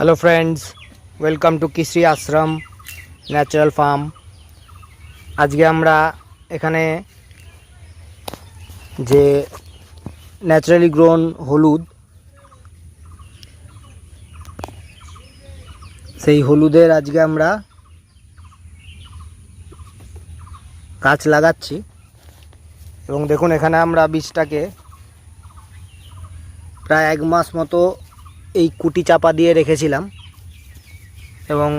Hello friends welcome to কৃষি আশ্রম natural farm আজকে আমরা এখানে যে ন্যাচারালি গ্রোন হলুদ, সেই হলুদের আজকে আমরা গাছ লাগাচ্ছি। এবং দেখুন, এখানে আমরা বীজটাকে প্রায় এক মাস মতো এই কুটি চাপা দিয়ে রেখেছিলাম। এবং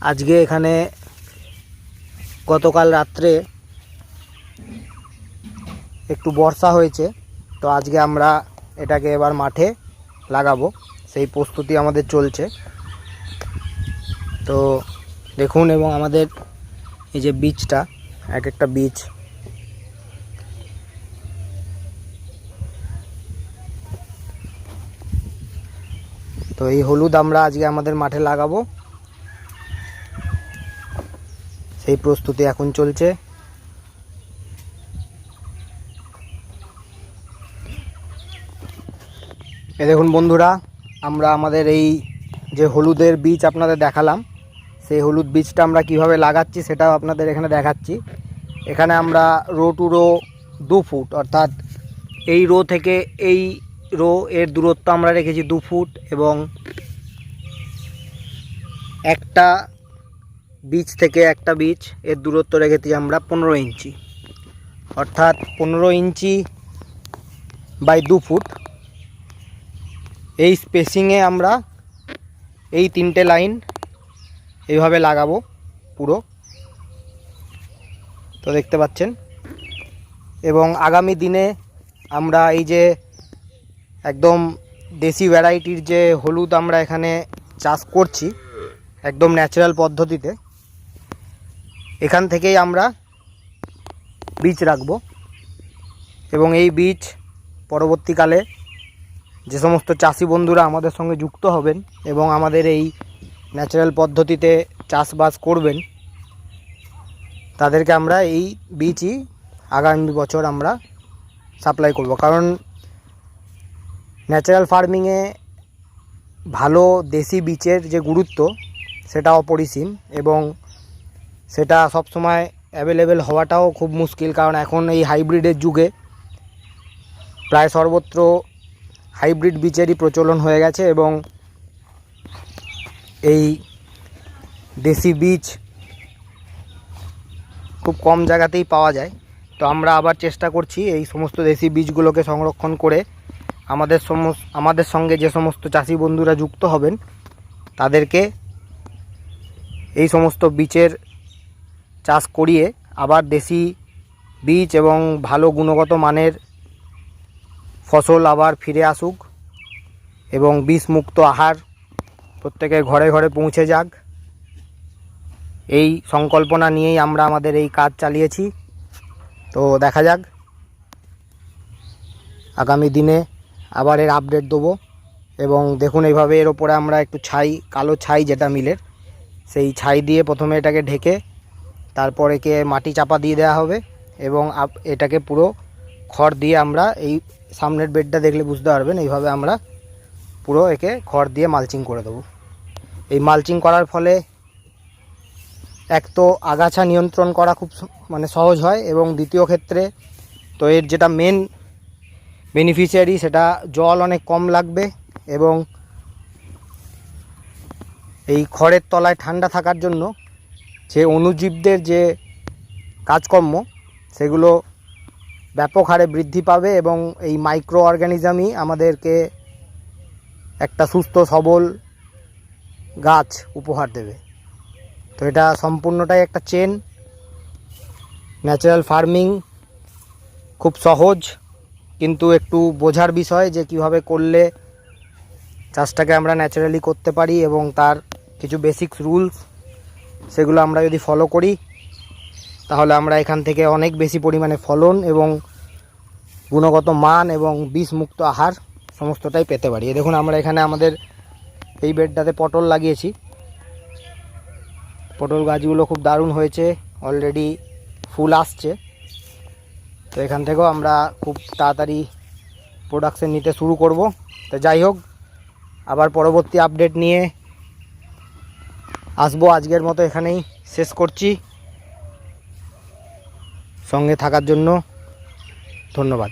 আজকে এখানে গতকাল রাত্রে একটু বর্ষা হয়েছে, তো আজকে আমরা এটাকে এবার মাঠে লাগাবো। সেই প্রস্তুতি আমাদের চলছে। তো দেখুন, এবং আমাদের এই যে বীজটা, এক একটা বীজ তো এই হলুদ আমরা আজকে আমাদের মাঠে লাগাবো। সেই প্রস্তুতি এখন চলছে। এ দেখুন বন্ধুরা, আমরা আমাদের এই যে হলুদের বীজ আপনাদের দেখালাম, সেই হলুদ বীজটা আমরা কীভাবে লাগাচ্ছি সেটাও আপনাদের এখানে দেখাচ্ছি। এখানে আমরা রো টু রো দু ফুট, অর্থাৎ এই রো থেকে এই রো এর দূরত্ব আমরা রেখেছি দু ফুট এবং একটা বীজ থেকে একটা বীজ এর দূরত্ব রেখেছি আমরা পনেরো ইঞ্চি। অর্থাৎ পনেরো ইঞ্চি বাই দু ফুট। এই স্পেসিংয়ে আমরা এই তিনটে লাইন এইভাবে লাগাবো পুরো। তো দেখতে পাচ্ছেন? এবং আগামী দিনে আমরা এই যে একদম দেশি ভ্যারাইটির যে হলুদ আমরা এখানে চাষ করছি, একদম ন্যাচারাল পদ্ধতিতে, এখান থেকেই আমরা বীজ রাখব। এবং এই বীজ পরবর্তীকালে যে সমস্ত চাষি বন্ধুরা আমাদের সঙ্গে যুক্ত হবেন এবং আমাদের এই ন্যাচারাল পদ্ধতিতে চাষবাস করবেন, তাদেরকে আমরা এই বীজই আগামী বছর আমরা সাপ্লাই করব। কারণ ন্যাচারাল ফার্মিংয়ে ভালো দেশি বীজের যে গুরুত্ব সেটা অপরিসীম এবং সেটা সবসময় অ্যাভেলেবেল হওয়াটাও খুব মুশকিল কারণ এখন এই হাইব্রিডের যুগে প্রায় সর্বত্র হাইব্রিড বীজেরই প্রচলন হয়ে গেছে এবং এই দেশি বীজ খুব কম জায়গাতেই পাওয়া যায়। তো আমরা আবার চেষ্টা করছি এই সমস্ত দেশি বীজগুলোকে সংরক্ষণ করে আমাদের সমস্ত, আমাদের সঙ্গে যে সমস্ত চাষি বন্ধুরা যুক্ত হবেন, তাদেরকে এই সমস্ত বীজের চাষ করিয়ে আবার দেশি বীজ এবং ভালো গুণগত মানের ফসল আবার ফিরে আসুক এবং বিষমুক্ত আহার প্রত্যেকের ঘরে ঘরে পৌঁছে যাক। এই সংকল্পনা নিয়েই আমরা আমাদের এই কাজ চালিয়েছি। তো দেখা যাক। আগামী দিনে আবার এর আপডেট দেবো। এবং দেখুন এইভাবে এর ওপরে আমরা একটু ছাই, কালো ছাই যেটা মিলের, সেই ছাই দিয়ে প্রথমে এটাকে ঢেকে তারপর একে মাটি চাপা দিয়ে দেওয়া হবে এবং এটাকে পুরো খড় দিয়ে আমরা এই সামনের বেডটা দেখলে বুঝতে পারবেন, এইভাবে আমরা পুরো একে খড় দিয়ে মালচিং করে দেবো। এই মালচিং করার ফলে এক তো আগাছা নিয়ন্ত্রণ করা খুব মানে সহজ হয় এবং দ্বিতীয় ক্ষেত্রে তো এর যেটা মেন বেনিফিশিয়ারি সেটা জল অনেক কম লাগবে এবং এই খড়ের তলায় ঠান্ডা থাকার জন্য যে অণুজীবদের যে কাজকর্ম, সেগুলো ব্যাপক হারে বৃদ্ধি পাবে এবং এই মাইক্রো অর্গানিজমই আমাদেরকে একটা সুস্থ, সবল গাছ উপহার দেবে। তো এটা সম্পূর্ণটাই একটা চেন ন্যাচারাল ফার্মিং খুব সহজ। কিন্তু একটু বোঝার বিষয় যে কীভাবে করলে চাষটাকে আমরা ন্যাচারালি করতে পারি এবং তার কিছু বেসিক্স রুলস সেগুলো আমরা যদি ফলো করি, তাহলে আমরা এখান থেকে অনেক বেশি পরিমাণে ফলন এবং গুণগত মান এবং বিষমুক্ত আহার সমস্তটাই পেতে পারি। দেখুন, আমরা এখানে আমাদের এই বেডটাতে পটল লাগিয়েছি। পটল গাছগুলো খুব দারুণ হয়েছে। অলরেডি ফুল আসছে। তো এখান থেকেও আমরা খুব তাড়াতাড়ি প্রোডাকশান নিতে শুরু করব। তো যাই হোক, আবার পরবর্তী আপডেট নিয়ে আসব আজকের মতো এখানেই শেষ করছি। সঙ্গে থাকার জন্য ধন্যবাদ।